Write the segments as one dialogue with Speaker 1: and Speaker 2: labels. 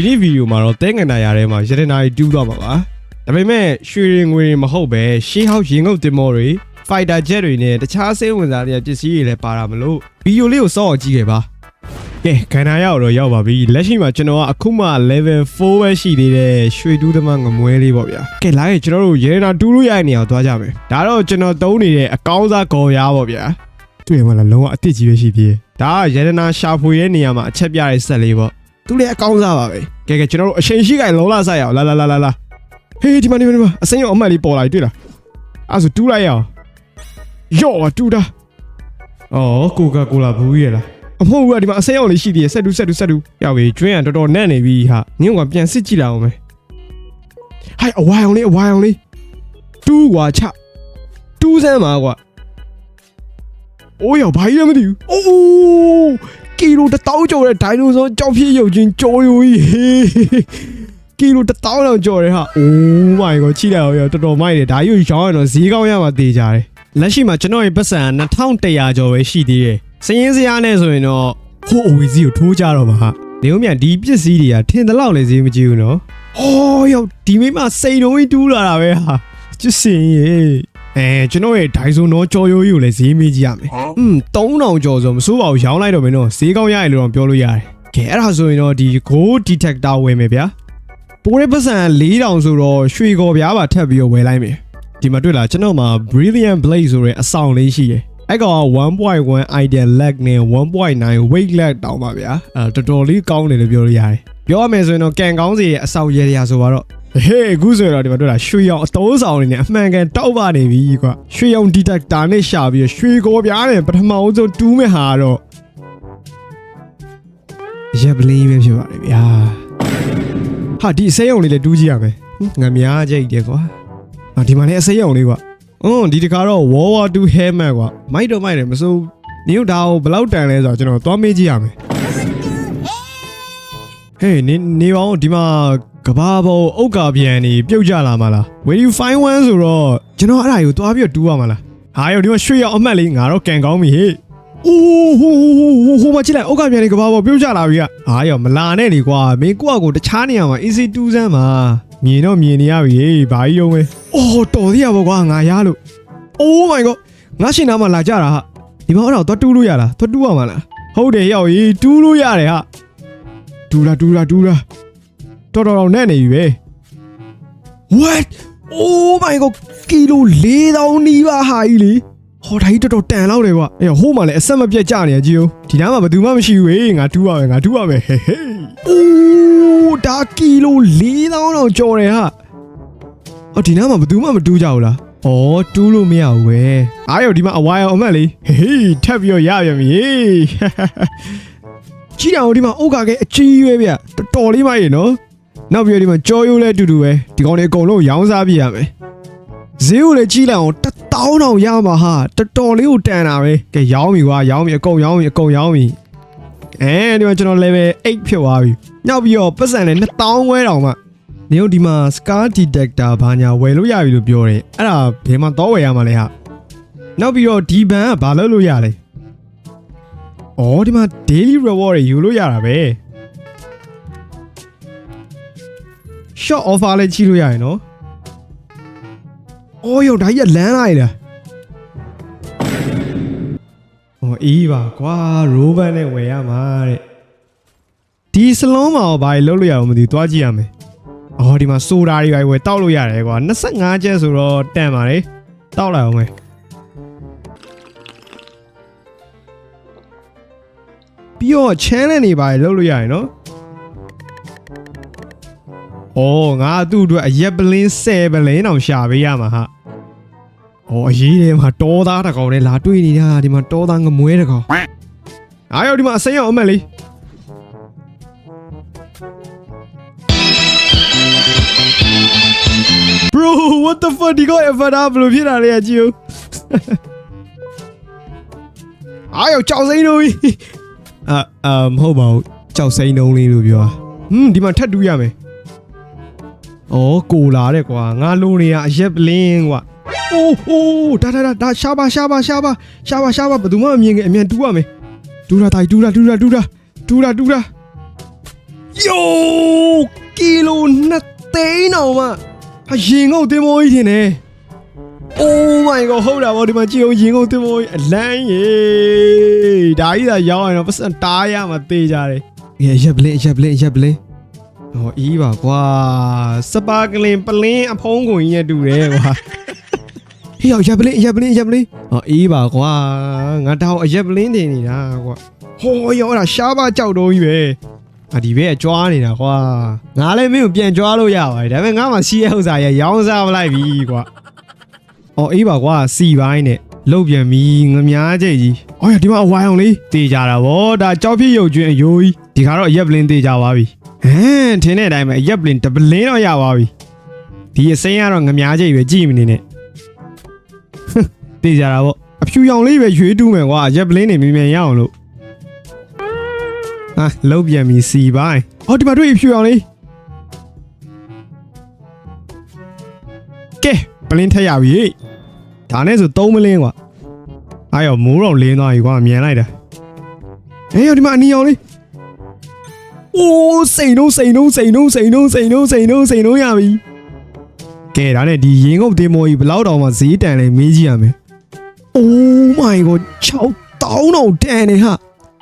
Speaker 1: ဒီနေ့ဗီဒီယိုမှာတော့တဲငန်နာရထဲမှာရတနာကြီးတူးသွားမှာပါဒါပေမဲ့ရွှေရင်ငွေတွေမဟုတ်ပဲရှေးဟောက်ရင်ငုတ်တင်မောတွေ fighter jet တွေနဲ့တခြားစိတ်ဝင်စားတဲ့ပစ္စည်းတွေလည်းပါတာမလို့ဗီဒီယိုလေးကိုစောင့်အောင်ကြည့်ခဲ့ပါကဲခန္ဓာရောက်တော့ရောက်ပါပြီလက်ရှိမှာကျွန်တော်ကအခုမှ level 4ပဲရှိသေးတယ်ရွှေတူးသမားငမွဲလေးပေါ့ဗျာကဲလာရင်ကျွန်တော်တို့ရေနာတူးလို့ရတဲ့နေရာကိုသွားကြမယ်ဒါတော့ကျွန်တော်သုံးနေတဲ့အကောင်းစားကော်ရားပေါ့ဗျာတွေ့ရမလားလုံးဝအစ်စ်ကြီးပဲရှိသေးတယ်ဒါကရေနာရှာဖွေတဲ့နေရာမှာအချက်ပြတဲ့ဆက်လေးပေါ့ သူလည်းအကောင်းစားပါပဲကဲကဲကျွန်တော်တို့အချိန်ရှိကြရင်လုံးလာဆိုင်ရအောင်လာလာလာလာလာဟေးဒီမှာဒီမှာဒီမှာအစိမ်းရောအမှတ်လေးပေါ်လာပြီတွေ့လားအဲ့ဆိုတူးလိုက်ရအောင်ယော့တူးတာအော်ကိုကာကိုလာဘူးရဲ့လားအမဟုတ်ဘူးကဒီမှာအစိမ်းရောလေးရှိသေးတယ်ဆက်တူးဆက်တူးဆက်တူးရောက်ပြီကျွင်းရတော်တော်နဲ့နေပြီဟာနင်းကပြန်စစ်ကြည့်လာအောင်မယ်ဟိုင်အဝိုင်အောင်လေးအဝိုင်အောင်လေးတူးကွာချတူးစမ်းပါကွာအိုးရောဘာကြီးလဲမသိဘူးအိုး ကီလိုတစ်တောင်းကျော်တဲ့ဒိုင်နိုဆောကြောက်ဖြစ်ရုပ်ချင်းကြော်ယူကြီးဟေးကီလိုတစ်တောင်းလောက်ကျော်တယ်ဟာအိုးမိုင်ကိုချိလိုက်အောင်ရတော်တော်မိုက်တယ်ဒါယူရောင်းရတော့ဈေးကောင်းရမှာတေးကြတယ်လက်ရှိမှာကျွန်တော်ရဲ့ပတ်စံ2100ကျော်ပဲရှိသေးတယ်စရင်စရာနဲ့ဆိုရင်တော့ဟိုအဝေးစီကိုထိုးကြတော့မှာဟာနေဦးမြန်ဒီပစ္စည်းတွေကထင်သလောက်လည်းဈေးမကြည့်ဘူးနော်ဟောရောက်ဒီမိမစိန်တုံးကြီးတူးလာတာပဲဟာချစ်စင်ရေ အဲကျွန်တော်ရဲ့ဒိုင်ဆိုနော်ကြော်ရိုးကြီးကိုလည်းဈေးမေးကြည့်ရမယ်อืม3000ကျော်ဆိုမစိုးပါဘူးရောင်းလိုက်တော့မယ်နော်ဈေးကောင်းရရလို့တော့ပြောလို့ရတယ်ကဲအဲ့ဒါဆိုရင်တော့ဒီ gold detector ဝယ်မယ်ဗျာပိုးရဲပတ်စံ4000ဆိုတော့ရွှေကော်ပြားပါထပ်ပြီးတော့ဝယ်လိုက်မယ်ဒီမှာတွေ့လားကျွန်တော်မှာ brilliant blade ဆိုတဲ့အဆောင်လေးရှိတယ်အဲ့ကောင်က1.1 item lag နဲ့1.9 weight lag တောင်းပါဗျာအဲတော်တော်လေးကောင်းတယ်လို့ပြောလို့ရတယ်ပြောရမယ်ဆိုရင်တော့ကန်ကောင်းစီရဲ့အဆောင်ရရဆိုတော့ ဟေးအခုဆိုရင်တော့ဒီမှာတွေ့လားရွှေရောင်အတိုးဆောင်နေနဲ့အမှန်ကန်တောက်ပါနေပြီကွာရွှေရောင် detector နဲ့ရှာပြီးတော့ရွှေကောပြားနဲ့ပထမအဆုံးတူးမဲ့ဟာတော့ရက်ပလင်းပဲဖြစ်ပါတယ်ဗျာဟာဒီအစိမ်းအောင်လေးလည်းတူးကြည့်ရမယ်ဟင်ငါများကြိတ်တယ်ကွာဟာဒီမှာလည်းအစိမ်းအောင်လေးကွာအွန်းဒီတခါတော့ World War 2 helmet ကွာမိုက်တော့မိုက်တယ်မစိုးနင်တို့ဒါကိုဘယ်လောက်တန်လဲဆိုတော့ကျွန်တော်သွားမေးကြည့်ရမယ်ဟေးနေနေပါဦးဒီမှာ ကဘာပေါ်အုတ်ကာပြန်နေပြုတ်ကြလာမလား Where you find one ဆိုတော့ကျွန်တော်အဲ့ဒါကိုသွားပြီးတော့တူးရမှာလားဟာရောဒီမှာရွှေရောင်အမှတ်လေးငါတော့ကန်ကောင်းပြီဟေးအိုးဟိုဟိုဟိုဟိုဟိုမှာကြည့်လိုက်အုတ်ကာပြန်နေကဘာပေါ်ပြုတ်ကြလာပြီကဟာရောမလာနဲ့လေကွာမင်းကိုယ့်အကိုတခြားနေရာမှာ easy တူးစမ်းပါမြင်တော့မြင်နေရပြီဟေးဘာကြီးတော့မဲအိုးတော်သေးရပါကွာငါရလို့ Oh my god ငါရှင်နာမှာလာကြတာဟာဒီမှာအဲ့တော့သွားတူးလို့ရလားသွားတူးရမှာလားဟုတ်တယ်ရောက်ရေးတူးလို့ရတယ်ဟာတူးလားတူးလားတူးလား တော်တော်တော်နဲ့နေပြီပဲ What Oh my god ကီလို4000နီးပါးဟာကြီးလေဟောဒါကြီးတော်တော်တန်လောက်တယ်ကွာအေးဟိုးမှလည်းအဆက်မပြတ်ကြနေရကြီး哦ဒီနားမှာဘယ်သူမှမရှိဘူးဟေးငါတူးရမယ်ငါတူးရမယ်ဟေးဟေးအိုးဒါကီလို4000တော့ကျော်တယ်ဟာအော်ဒီနားမှာဘယ်သူမှမတူးကြဘူးလား။အော်တူးလို့မရဘူးပဲ။အားရောဒီမှာအဝါရောအမတ်လေးဟေးထပ်ပြီးတော့ရပြန်ပြီ။ကြီးတောင်ဒီမှာအုတ်ကကအကြီးပဲဗျ။တော်တော်လေးမရေနော်။ နောက်ပြီးတော့ဒီမှာကြောရိုးလဲတူတူပဲ။ဒီကောင်တွေအကုန်လုံးရောင်းစားပြရမယ်။ဈေးကိုလည်းကြီးလိုက်အောင်တစ်တောင်းတောင်ရမှာဟာတော်တော်လေးကိုတန်တာပဲ။ကဲရောင်းပြီကွာရောင်းပြီအကုန်ရောင်းပြီအကုန်ရောင်းပြီ။အဲဒီမှာကျွန်တော် level 8ဖြစ်သွားပြီ။နောက်ပြီးတော့ပတ်စံလည်း2000ဝဲတောင်မှနေတို့ဒီမှာ scar detector ဘာညာဝယ်လို့ရပြီလို့ပြောတယ်အဲ့ဒါဘယ်မှာတော့ဝယ်ရမှာလဲဟာနောက်ပြီးတော့ဒီဘန်ကဘာလုပ်လို့ရလဲအော်ဒီမှာ daily reward တွေယူလို့ရတာပဲ short offer လည်းကြီးလို့ရရင်နော်အော်ယောဒါကြီးကလမ်းလိုက်လားဟောအေးပါကွာ robot နဲ့ဝယ်ရမှာတဲ့ဒီစလုံးမှာဘာတွေလုပ်လို့ရအောင်မသိဘူးသွားကြည့်ရမယ်အော်ဒီမှာဆိုဒါတွေပဲဝယ်တောက်လို့ရတယ်ကွာ25ကျက်ဆိုတော့တန်ပါလေတောက်လိုက်အောင်မယ်ပြီးတော့ channel တွေပါလောက်လို့ရတယ်နော် အော်ငါသူ့အတွက်အရက်ပလင်း10ပလင်းတောင်ရှာပေးရမှာဟာအော်အရေးထဲမှာတောသားတစ်ကောင်နဲ့လာတွေ့နေတာဒီမှာတောသားငမွဲတစ်ကောင်အားရောက်ဒီမှာအစိမ်းရောက်အမက်လေး Bro what the fuck ဒီကော ever ဘယ်လိုဖြစ်တာလဲအကြည့်ဦးအားရောက်ကြောက်စိမ့်လို့အာအာမဟုတ်ပါဘူးကြောက်စိမ့်တုံးလေးလို့ပြောတာဟွန်းဒီမှာထပ်တူးရမယ် ဩကိုလာတဲ့ကွာငါလိုနေရအရက်ပလင်းကွာအိုးအိုးဒါဒါဒါဒါရှာပါရှာပါရှာပါရှာပါရှာပါဘယ်သူမှမမြင်ခင်အမြန်တူးရမယ်တူးတာတိုင်တူးတာတူးတာတူးတာတူးတာတူးတာယိုနှစ်သိန်းတော့မှဟာရင်ငုတ်တင်မောကြီးထင်တယ် Oh my god ဟုတ်တာဗောဒီမှာကြည့်အောင်ရင်ကုန်တင်မောကြီးအလန်းရေဒါကြီးသာရောင်းရတော့ပတ်စံတားရမှာတေးကြတယ်ရေရက်ပလင်းရက်ပလင်းရက်ပလင်း ဟောအီးပါကွာစပါကလင်ပလင်းအဖုံးကုန်ကြီးနဲ့တူတယ်ကွာဟေးရက်ပလင်းရက်ပလင်းရက်ပလင်းဟောအီးပါကွာငါတောင်အရက်ပလင်းတင်နေတာကွာဟောရောအဲ့ဒါရှားပါကြောက်တော့ကြီးပဲအဒီဘက်ကကြွားနေတာကွာငါလည်းမင်းကိုပြန်ကြွားလို့ရပါတယ်ဒါပေမဲ့ငါမှစီးရဲ့ဥစ္စာရရောင်းစားမလိုက်ပြီကွာအော်အေးပါကွာစီပိုင်းနဲ့လုတ်ပြန်ပြီးငမားကြိတ်ကြီးအော်ရဒီမှာအဝိုင်းအောင်လေးတေးကြတာဗောဒါကြောက်ဖြစ်ရုပ်ကျွင်းအယိုးကြီးဒီကတော့အရက်ပလင်းတေးကြပါပြီ ဟမ်ထင်းတဲ့အတိုင်းပဲအရက်ပလင်းတပလင်းတော့ရပါပြီဒီအစိမ်းကတော့ငမားကြိတ်ပဲကြည့်မနေနဲ့တေးကြတာဗောအဖြူရောင်လေးပဲရွေးတူးမယ်ကွာအရက်ပလင်းနေမြင်မြန်ရအောင်လို့ဟာလုတ်ပြန်ပြီးစီပိုင်းအော်ဒီမှာတွေ့အဖြူရောင်လေးကဲပလင်းထက်ရပြီဒါနဲ့ဆို3မလင်းကွာအားရောမိုးတော့လင်းသွားပြီကွာမြန်လိုက်တာအေးရောဒီမှာအနီရောင်လေး အိုးစိန်တော့စိန်တော့စိန်တော့စိန်တော့စိန်တော့စိန်တော့စိန်တော့ရပြီကဲဒါနဲ့ဒီရင်ငုတ်တင်မော်ကြီးဘယ်လောက်တောင်မှဈေးတန်လဲမေးကြည့်ရမယ် Oh my god 6000တော့တန်နေဟာ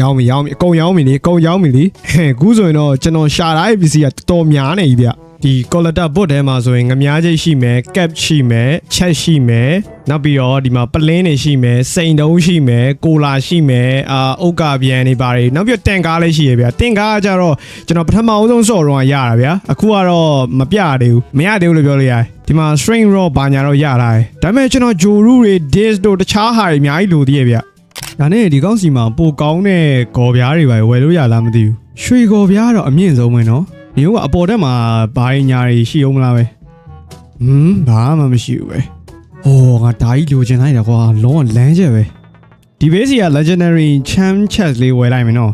Speaker 1: ရောင်းပြီရောင်းပြီအကုန်ရောင်းပြီလေအကုန်ရောင်းပြီလေဟဲ့အခုဆိုရင်တော့ကျွန်တော်ရှာထားတဲ့ပစ္စည်းကတော်တော်များနေပြီဗျ ဒီ collector book ထဲမှာဆိုရင်ငမားချိတ်ရှိမယ် cap ရှိမယ် chat ရှိမယ်နောက်ပြီးတော့ဒီမှာပလင်းတွေရှိမယ်စိန်တုံးရှိမယ်ကိုလာရှိမယ်အာဥက္ကပြန်နေပါတယ်နောက်ပြီးတော့တင်ကားလည်းရှိရဗျာတင်ကားကကြတော့ကျွန်တော်ပထမအဆုံးစော့တော့ရတာဗျာအခုကတော့မပြရသေးဘူးမရသေးဘူးလို့ပြောလို့ရတယ်ဒီမှာ string raw ဘာညာတော့ရလာတယ်ဒါပေမဲ့ကျွန်တော်ဂျိုရူတွေ disk တို့တခြားဟာတွေအများကြီးလိုသေးရဲ့ဗျာဒါနဲ့ဒီကောင်းစီမှာပိုကောင်းတဲ့ဂေါ်ပြားတွေပါဝယ်လို့ရလားမသိဘူးရွှေဂေါ်ပြားတော့အမြင့်ဆုံးပဲနော် ဒီကအပေါ်တက်မှာဘာတွေညာတွေရှိအောင်မလားပဲဟမ်ဘာမှမရှိဘူးပဲဟောငါဒါကြီးလိုချင်လိုက်တာကွာလုံးဝလမ်းကျက်ပဲဒီဘေးစီက legendary champ chest လေးဝယ်လိုက်မယ်နော်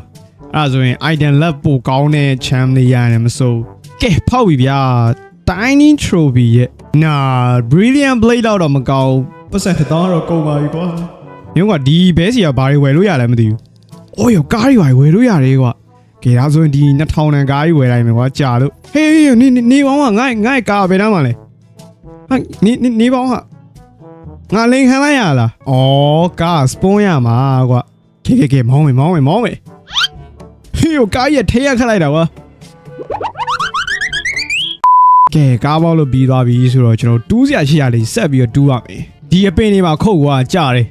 Speaker 1: အဲ့ဒါဆိုရင် item lab ပိုကောင်းတဲ့ champ လေးရတယ်မစိုးကဲဖောက်ပြီဗျာ tiny trophy ရဲ့နာ brilliant blade တော့တော့မကောင်းပတ်စံတစ်သောင်းတော့ကုန်ပါပြီကွာညကဒီဘဲစီကဘာတွေဝယ်လို့ရလဲမသိဘူး။အော်ရောကားတွေပါဝယ်လို့ရတယ်ကွာ။ ကဲဒါဆိုရင်ဒီ2000တန်ကားကြီးဝယ်လိုက်မယ်ကွာကြာလို့ဟေးဟေးနေနေနေပေါင်းကငါ့ငါ့ကားဘယ်နှမ်းမှလဲ။ဟာနေနေနေပေါင်းကငါလိန်ခံလိုက်ရလား။အော်ကားစပွန်ရမှာကွာ။ကဲကဲကဲမောင်းမယ်မောင်းမယ်မောင်းမယ်။ဟေးရောကားကြီးထဲရခတ်လိုက်တာကွာ။ကဲကားပေါက်လို့ပြီးသွားပြီဆိုတော့ကျွန်တော်တူးစရာရှိရလေးဆက်ပြီးတော့တူးရမယ်။ဒီအပင်တွေမှာခုတ်ကွာကြာတယ်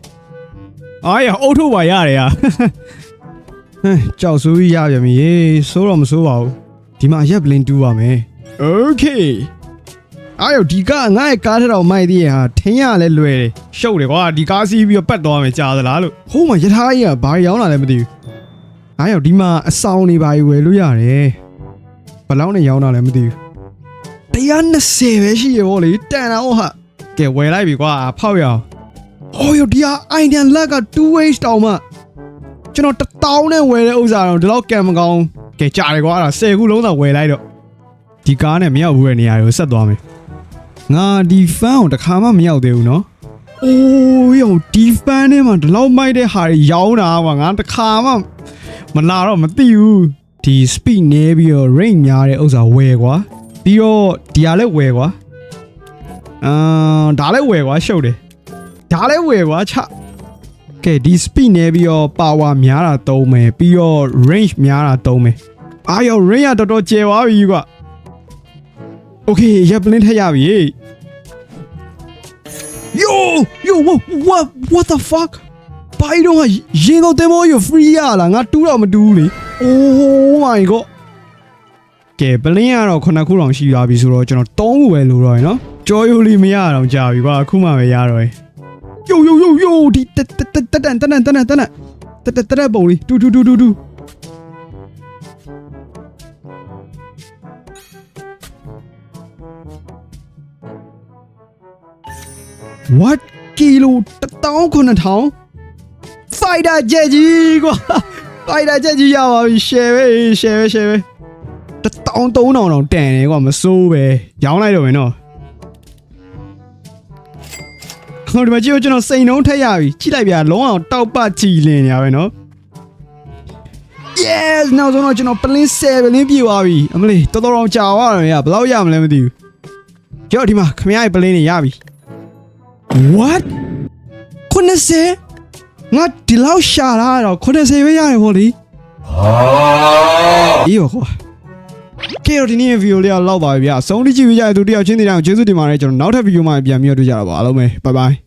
Speaker 1: ။အားရအုတ်ထုတ်ပါရတယ်ဟာ ဟမ်ကြောက်ဆိုးကြီးရပြန်ပြီရေစိုးတော့မစိုးပါဘူးဒီမှာရက်ပလင်းတူးပါမယ်โอเคအားရဒီကငါ့ရဲ့ကားထက်တော့မိုက်သေးရဟာထင်းရလဲလွယ်တယ်ရှုပ်တယ်ကွာဒီကားစီးပြီးတော့ပတ်သွားမယ်ကြာသလားလို့ဟိုးမှာယထာကြီးကဘာရောင်းလာလဲမသိဘူးအားရဒီမှာအဆောင်နေပါဝယ်လို့ရတယ်ဘယ်လောက်နဲ့ရောင်းတာလဲမသိဘူး120ပဲရှိရဗောလေတန်တာဟောဟာကဲဝယ်လိုက်ပြီကွာဖောက်ရအောင်ဟောရဒီဟာအိုင်ဒန်လက်က 2H တောင်မှ ကျွန်တော်1000နဲ့ဝယ်တဲ့ဥစ္စာတော့ဒီလောက်ကံမကောင်းကဲကြာတယ်ကွာအဲ့ဒါ10ခုလုံးသာဝယ်လိုက်တော့ဒီကားနဲ့မရောက်ဘူးတဲ့နေရာကိုဆက်သွားမယ်ငါဒီဖန်ကိုတခါမှမရောက်သေးဘူးနော်အိုးယောဒီဖန်ထဲမှာဒီလောက်မိုက်တဲ့ဟာတွေရောင်းတာကွာငါတခါမှမလာတော့မသိဘူးဒီ speed နည်းပြီးတော့ range များတဲ့ဥစ္စာဝယ်ကွာပြီးတော့ဒီဟာလည်းဝယ်ကွာအာဒါလည်းဝယ်ကွာရှုပ်တယ်ဒါလည်းဝယ်ကွာချ ကဲဒီ speed နဲ့ပြီးတော့ power များတာသုံးမယ်ပြီးတော့ range များတာသုံးမယ်အာရော range ကတော်တော်ကျယ်သွားပြီကွာ Okay ရပ်ပလင်းထက်ရပြီ Yo yo what what what the fuck ဘာလို့တော့ရင်ကုန်တင်မိုးရ free ရလားငါတူးတော့မတူးလေ Oh my god ကဲပလင်းကတော့ခုနှစ်ခုတောင်ရှိသွားပြီဆိုတော့ကျွန်တော်သုံးခုပဲလိုတော့ရယ်နော်ကြောရိုးလေးမရတော့ကြာပြီကွာအခုမှပဲရတော့ရယ် Yo yo yo yo đi tắt tắt tắt tắt đạn tắt đạn tắt đạn tắt đạn tắt đạn tắt đạn bầu đi đu đu đu đu đu What kilo tắt tao con nào tháo Phải đã chơi gì quá Phải đã chơi gì à mà share với share với share với Tắt tao tao nào nào đèn này quá mà su về Giáo này rồi mày nào ဟိုဒီမှာကြည့်ဦးကျွန်တော်စိန်နှုံးထက်ရပြီကြည့်လိုက်ဗျာလုံးအောင်တောက်ပကြည်လင်နေရပဲနော်
Speaker 2: yes နောက်ဆုံးတော့ကျွန်တော်ပလင်း10ပလင်းပြေသွားပြီအမလေးတော်တော်အောင်ကြာသွားတယ်ဗျာဘယ်လောက်ရမလဲမသိဘူးကြောက်ဒီမှာခမရရဲ့ပလင်းတွေရပြီ what 90ငါဒီလောက်ရှာလာတော့90ပဲရတယ်ဗောလေအေးရောကွာကဲတော့ဒီနေ့ဗီဒီယိုလေးကလောက်ပါပြီဗျာအဆုံးထိကြည့်ပေးကြတဲ့သူတယောက်ချင်းတည်းတောင်ကျေးဇူးတင်ပါတယ်ကျွန်တော်နောက်ထပ်ဗီဒီယိုမှာပြန်ပြီးတော့တွေ့ကြတာပါအားလုံးပဲ bye bye